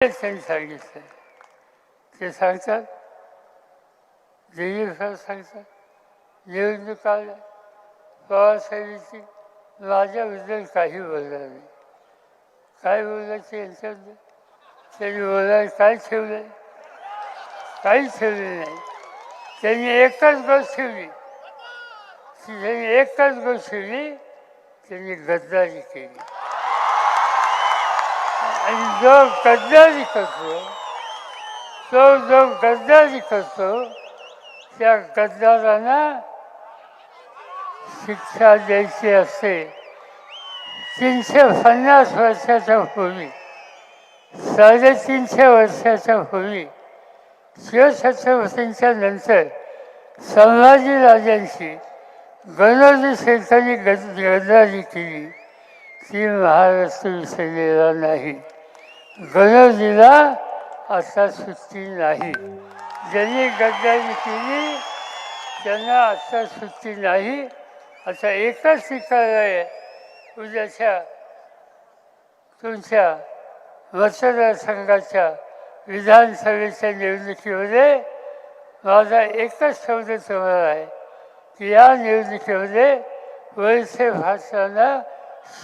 त्यांनी सांगितलं ते सांगतात दिलीप सांगतात निवडणूक आल्या पवारसाहेबांची माझ्याबद्दल काही बोलणार नाही. काय बोलायचं यांच्याबद्दल त्यांनी बोलायला काय ठेवलं काहीच ठेवले नाही. त्यांनी एकच गोष्ट ठेवली. ती त्यांनी एकच गोष्ट ठेवली त्यांनी गद्दारी केली. आणि जो गद्दारी करतो तो जो गद्दारी करतो त्या गद्दारांना शिक्षा द्यायची असते तीनशे पन्नास वर्षाच्या पूर्वी साडेतीनशे वर्षाच्या पूर्वी शिवछत्रपतींच्या नंतर संभाजी राजांशी गणोजी शेठांनी गद गद्दारी केली. ती महाराष्ट्र विसरलेला नाही. गणोजीला आता सुट्टी नाही. ज्यांनी गद्दारी केली त्यांना आता सुट्टी नाही. आता एकच शिकार आहे. उद्याच्या तुमच्या मतदारसंघाच्या विधानसभेच्या निवडणुकीमध्ये माझा एकच शब्द तुम्हाला आहे की या निवडणुकीमध्ये वैसे भाषांना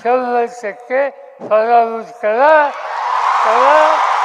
शंभर टक्के पराभूत करा. करा